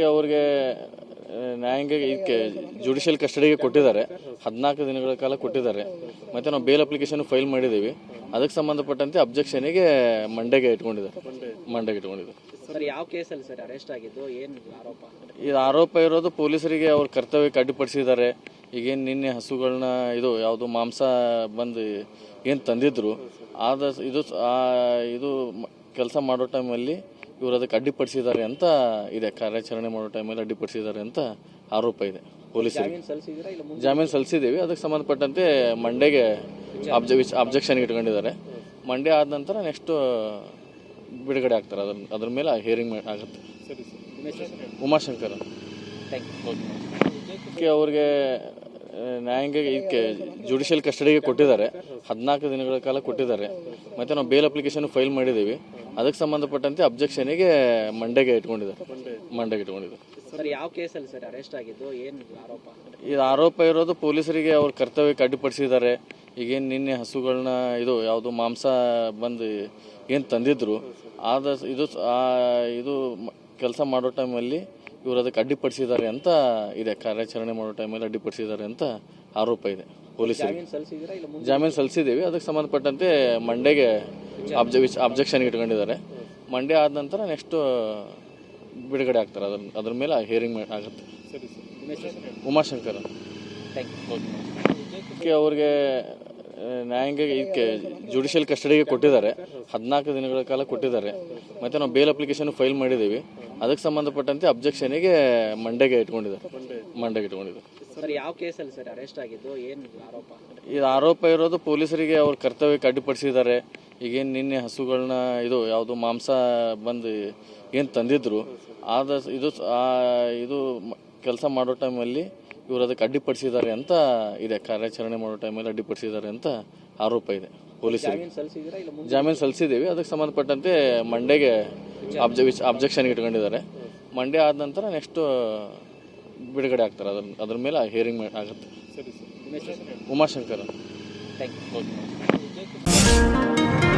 ಅವ್ರಿಗೆ ನ್ಯಾಯಾಂಗ ಇದಕ್ಕೆ ಜುಡಿಷಿಯಲ್ ಕಸ್ಟಡಿಗೆ ಕೊಟ್ಟಿದ್ದಾರೆ. ಹದಿನಾಲ್ಕು ದಿನಗಳ ಕಾಲ ಕೊಟ್ಟಿದ್ದಾರೆ. ಮತ್ತೆ ನಾವು ಬೇಲ್ ಅಪ್ಲಿಕೇಶನ್ ಫೈಲ್ ಮಾಡಿದ್ದೀವಿ. ಅದಕ್ಕೆ ಸಂಬಂಧಪಟ್ಟಂತೆ ಅಬ್ಜೆಕ್ಷನಿಗೆ ಮಂಡೆಗೆ ಇಟ್ಕೊಂಡಿದ್ದಾರೆ. ಮಂಡೆಗೆ ಇಟ್ಕೊಂಡಿದ್ದಾರೆ. ಇದು ಆರೋಪ ಇರೋದು ಪೊಲೀಸರಿಗೆ ಅವ್ರ ಕರ್ತವ್ಯಕ್ಕೆ ಅಡ್ಡಿಪಡಿಸಿದ್ದಾರೆ ಈಗೇನು ನಿನ್ನೆ ಹಸುಗಳನ್ನ ಇದು ಯಾವುದು ಮಾಂಸ ಬಂದು ಏನು ತಂದಿದ್ರು. ಆದ ಇದು ಇದು ಕೆಲಸ ಮಾಡೋ ಟೈಮಲ್ಲಿ ಇವರು ಅದಕ್ಕೆ ಅಡ್ಡಿಪಡಿಸಿದ್ದಾರೆ ಅಂತ ಇದೆ. ಕಾರ್ಯಾಚರಣೆ ಮಾಡೋ ಟೈಮಲ್ಲಿ ಅಡ್ಡಿಪಡಿಸಿದ್ದಾರೆ ಅಂತ ಆರೋಪ ಇದೆ ಪೊಲೀಸರಿಗೆ. ಜಾಮೀನು ಸಲ್ಲಿಸಿದ್ದೀವಿ. ಅದಕ್ಕೆ ಸಂಬಂಧಪಟ್ಟಂತೆ ಮಂಡೆಗೆ ಅಬ್ಜ ಅಬ್ಜೆಕ್ಷನ್ ಇಟ್ಕೊಂಡಿದ್ದಾರೆ. ಮಂಡೆ ಆದ ನಂತರ ನೆಕ್ಸ್ಟ್ ಬಿಡುಗಡೆ ಆಗ್ತಾರೆ. ಅದ್ರ ಅದ್ರ ಮೇಲೆ ಹಿಯರಿಂಗ್ ಆಗುತ್ತೆ. ಉಮಾಶಂಕರ್. ಅವ್ರಿಗೆ ನ್ಯಾಯಾಂಗ ಇದಕ್ಕೆ ಜುಡಿಷಿಯಲ್ ಕಸ್ಟಡಿಗೆ ಕೊಟ್ಟಿದ್ದಾರೆ. ಹದಿನಾಲ್ಕು ದಿನಗಳ ಕಾಲ ಕೊಟ್ಟಿದ್ದಾರೆ. ಮತ್ತೆ ನಾವು ಬೇಲ್ ಅಪ್ಲಿಕೇಶನ್ ಫೈಲ್ ಮಾಡಿದ್ದೀವಿ. ಅದಕ್ಕೆ ಸಂಬಂಧಪಟ್ಟಂತೆ ಅಬ್ಜೆಕ್ಷನಿಗೆ ಮಂಡೆಗೆ ಇಟ್ಕೊಂಡಿದ್ದಾರೆ. ಮಂಡೆಗೆ ಇಟ್ಕೊಂಡಿದ್ದಾರೆ. ಸರ್ ಯಾವ ಕೇಸಲ್ಲಿ ಸರ್ ಅರೆಸ್ಟ್ ಆಗಿದ್ದು? ಏನು ಆರೋಪ? ಇದು ಆರೋಪ ಇರೋದು ಪೊಲೀಸರಿಗೆ ಅವ್ರ ಕರ್ತವ್ಯಕ್ಕೆ ಅಡ್ಡಿಪಡಿಸಿದ್ದಾರೆ. ಈಗೇನು ನಿನ್ನೆ ಹಸುಗಳನ್ನ ಇದು ಯಾವುದು ಮಾಂಸ ಬಂದು ಏನು ತಂದಿದ್ರು. ಆದ ಇದು ಇದು ಕೆಲಸ ಮಾಡೋ ಟೈಮಲ್ಲಿ ಇವರು ಅದಕ್ಕೆ ಅಡ್ಡಿಪಡಿಸಿದ್ದಾರೆ ಅಂತ ಇದೆ. ಕಾರ್ಯಾಚರಣೆ ಮಾಡೋ ಟೈಮಲ್ಲಿ ಅಡ್ಡಿಪಡಿಸಿದ್ದಾರೆ ಅಂತ ಆರೋಪ ಇದೆ ಪೊಲೀಸರಿಗೆ. ಜಾಮೀನು ಸಲ್ಲಿಸಿದ್ದೀವಿ. ಅದಕ್ಕೆ ಸಂಬಂಧಪಟ್ಟಂತೆ ಮಂಡೆಗೆ ಅಬ್ಜ ಅಬ್ಜೆಕ್ಷನ್ ಇಟ್ಕೊಂಡಿದ್ದಾರೆ. ಮಂಡೆ ಆದ ನಂತರ ನೆಕ್ಸ್ಟ್ ಬಿಡುಗಡೆ ಆಗ್ತಾರೆ. ಅದ್ರ ಅದ್ರ ಮೇಲೆ ಹಿಯರಿಂಗ್ ಆಗುತ್ತೆ. ಉಮಾಶಂಕರ್. ಅವ್ರಿಗೆ ನ್ಯಾಯಾಂಗ ಇದಕ್ಕೆ ಜುಡಿಷಿಯಲ್ ಕಸ್ಟಡಿಗೆ ಕೊಟ್ಟಿದ್ದಾರೆ. ಹದಿನಾಲ್ಕು ದಿನಗಳ ಕಾಲ ಕೊಟ್ಟಿದ್ದಾರೆ. ಮತ್ತೆ ನಾವು ಬೇಲ್ ಅಪ್ಲಿಕೇಶನ್ ಫೈಲ್ ಮಾಡಿದ್ದೀವಿ. ಅದಕ್ಕೆ ಸಂಬಂಧಪಟ್ಟಂತೆ ಅಬ್ಜೆಕ್ಷನಿಗೆ ಮಂಡೆಗೆ ಇಟ್ಕೊಂಡಿದ್ದಾರೆ ಮಂಡೆಗೆ ಇಟ್ಕೊಂಡಿದ್ದಾರೆ ಇದು ಆರೋಪ? ಇರೋದು ಪೊಲೀಸರಿಗೆ ಅವ್ರ ಕರ್ತವ್ಯಕ್ಕೆ ಅಡ್ಡಿಪಡಿಸಿದ್ದಾರೆ ಈಗೇನು ನಿನ್ನೆ ಹಸುಗಳನ್ನ ಇದು ಯಾವುದು ಮಾಂಸ ಬಂದು ಏನು ತಂದಿದ್ರು. ಆದ ಇದು ಇದು ಕೆಲಸ ಮಾಡೋ ಟೈಮಲ್ಲಿ ಇವರು ಅದಕ್ಕೆ ಅಡ್ಡಿಪಡಿಸಿದ್ದಾರೆ ಅಂತ ಇದೆ. ಕಾರ್ಯಾಚರಣೆ ಮಾಡೋ ಟೈಮಲ್ಲಿ ಅಡ್ಡಿಪಡಿಸಿದ್ದಾರೆ ಅಂತ ಆರೋಪ ಇದೆ ಪೊಲೀಸರಿಗೆ. ಜಾಮೀನು ಸಲ್ಲಿಸಿದ್ದೀವಿ. ಅದಕ್ಕೆ ಸಂಬಂಧಪಟ್ಟಂತೆ ಮಂಡೆಗೆ ಅಬ್ಜ ಅಬ್ಜೆಕ್ಷನ್ ಇಟ್ಕೊಂಡಿದ್ದಾರೆ. ಮಂಡೆ ಆದ ನಂತರ ನೆಕ್ಸ್ಟ್ ಬಿಡುಗಡೆ ಆಗ್ತಾರೆ. ಅದ್ರ ಅದ್ರ ಮೇಲೆ ಹಿಯರಿಂಗ್ ಆಗುತ್ತೆ. ಉಮಾಶಂಕರ್. Thank you